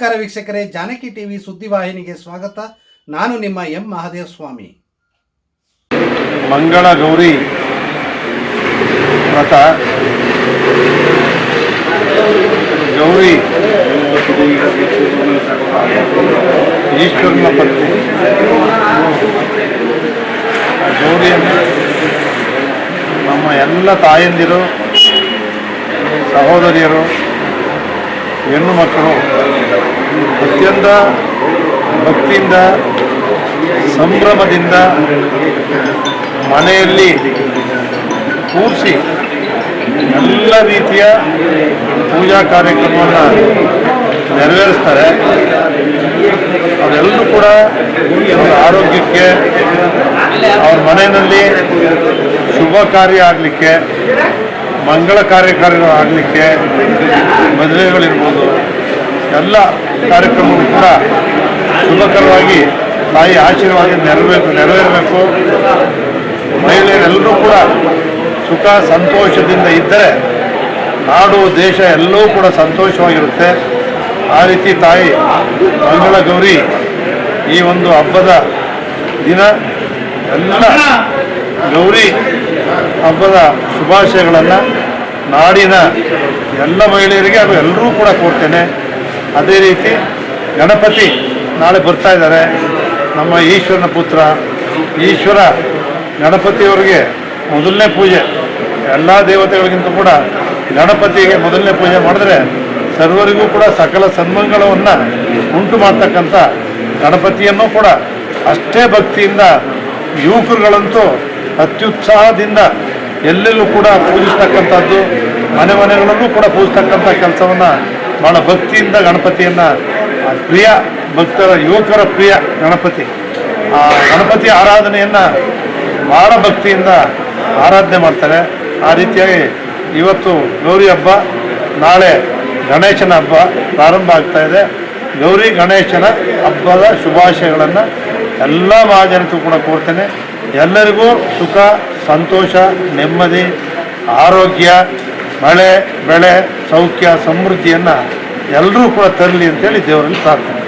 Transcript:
ನಮಸ್ಕಾರ ವೀಕ್ಷಕರೇ, ಜಾನಕಿ ಟಿವಿ ಸುದ್ದಿವಾಹಿನಿಗೆ ಸ್ವಾಗತ. ನಾನು ನಿಮ್ಮ ಎಂ ಮಹಾದೇವ ಸ್ವಾಮಿ ಮಂಗಳ ಗೌರಿ ವ್ರತ. ಗೌರಿ. ಈಶ್ವರನ ಪತ್ನಿ. ಗೌರಿ ಗೌರಿಯನ್ನು ನಮ್ಮ ಎಲ್ಲ ತಾಯಂದಿರು, ಸಹೋದರಿಯರು, ಹೆಣ್ಣು ಮಕ್ಕಳು ಅತ್ಯಂತ ಭಕ್ತಿಯಿಂದ, ಸಂಭ್ರಮದಿಂದ ಮನೆಯಲ್ಲಿ ಕೂರಿಸಿ ಎಲ್ಲ ರೀತಿಯ ಪೂಜಾ ಕಾರ್ಯಕ್ರಮವನ್ನು ನೆರವೇರಿಸ್ತಾರೆ. ಅವರೆಲ್ಲರೂ ಕೂಡ ಅವರ ಆರೋಗ್ಯಕ್ಕೆ, ಅವ್ರ ಮನೆಯಲ್ಲಿ ಶುಭ ಕಾರ್ಯ ಆಗಲಿಕ್ಕೆ, ಮಂಗಳ ಕಾರ್ಯಕಾರಿಗಳು ಆಗಲಿಕ್ಕೆ ಮದುವೆಗಳಿರ್ಬೋದು. ಎಲ್ಲ ಕಾರ್ಯಕ್ರಮವೂ ಕೂಡ ಶುಭಕರವಾಗಿ ತಾಯಿ ಆಶೀರ್ವಾದ ನೆರವೇರಬೇಕು ನೆರವೇರಬೇಕು. ಮಹಿಳೆಯರೆಲ್ಲರೂ ಕೂಡ ಸುಖ ಸಂತೋಷದಿಂದ ಇದ್ದರೆ ನಾಡು, ದೇಶ ಎಲ್ಲವೂ ಕೂಡ ಸಂತೋಷವಾಗಿರುತ್ತೆ. ಆ ರೀತಿ ತಾಯಿ ಮಂಗಳ ಗೌರಿ ಈ ಒಂದು ಹಬ್ಬದ ದಿನ ಎಲ್ಲ ಗೌರಿ ಹಬ್ಬದ ಶುಭಾಶಯಗಳನ್ನು ನಾಡಿನ ಎಲ್ಲ ಮಹಿಳೆಯರಿಗೆ ಅದು ಎಲ್ಲರೂ ಕೂಡ ಕೊಡ್ತೇನೆ. ಅದೇ ರೀತಿ ಗಣಪತಿ ನಾಳೆ ಬರ್ತಾ ಇದ್ದಾರೆ. ನಮ್ಮ ಈಶ್ವರನ ಪುತ್ರ, ಈಶ್ವರ ಗಣಪತಿಯವರಿಗೆ ಮೊದಲನೇ ಪೂಜೆ. ಎಲ್ಲ ದೇವತೆಗಳಿಗಿಂತ ಕೂಡ ಗಣಪತಿಗೆ ಮೊದಲನೇ ಪೂಜೆ ಮಾಡಿದ್ರೆ ಸರ್ವರಿಗೂ ಕೂಡ ಸಕಲ ಸನ್ಮಂಗಳವನ್ನು ಉಂಟು ಮಾಡ್ತಕ್ಕಂಥ ಗಣಪತಿಯನ್ನು ಕೂಡ ಅಷ್ಟೇ ಭಕ್ತಿಯಿಂದ ಯುವಕರುಗಳಂತೂ ಅತ್ಯುತ್ಸಾಹದಿಂದ ಎಲ್ಲೆಲ್ಲೂ ಕೂಡ ಪೂಜಿಸ್ತಕ್ಕಂಥದ್ದು, ಮನೆ ಮನೆಗಳಲ್ಲೂ ಕೂಡ ಪೂಜಿಸ್ತಕ್ಕಂಥ ಕೆಲಸವನ್ನು ಭಾಳ ಭಕ್ತಿಯಿಂದ ಗಣಪತಿಯನ್ನು ಪ್ರಿಯ ಭಕ್ತರ, ಯುವಕರ ಪ್ರಿಯ ಗಣಪತಿ. ಆ, ಗಣಪತಿ ಆರಾಧನೆಯನ್ನು ಭಾಳ ಭಕ್ತಿಯಿಂದ ಆರಾಧನೆ ಮಾಡ್ತಾರೆ. ಆ ರೀತಿಯಾಗಿ ಇವತ್ತು ಗೌರಿ ಹಬ್ಬ, ನಾಳೆ ಗಣೇಶನ ಹಬ್ಬ ಪ್ರಾರಂಭ ಆಗ್ತಾ ಇದೆ. ಗೌರಿ ಗಣೇಶನ ಹಬ್ಬದ ಶುಭಾಶಯಗಳನ್ನು ಎಲ್ಲ ಮಹಾಜನಕ್ಕೂ ಕೂಡ ಕೋರ್ತೇನೆ. ಎಲ್ಲರಿಗೂ ಸುಖ, ಸಂತೋಷ, ನೆಮ್ಮದಿ, ಆರೋಗ್ಯ ಮಳೆ ಬೆಳೆ ಸೌಖ್ಯ ಸಮೃದ್ಧಿಯನ್ನು ಎಲ್ಲರೂ ಕೂಡ ತರಲಿ ಅಂತೇಳಿ ದೇವರಲ್ಲಿ ಪ್ರಾರ್ಥನೆ.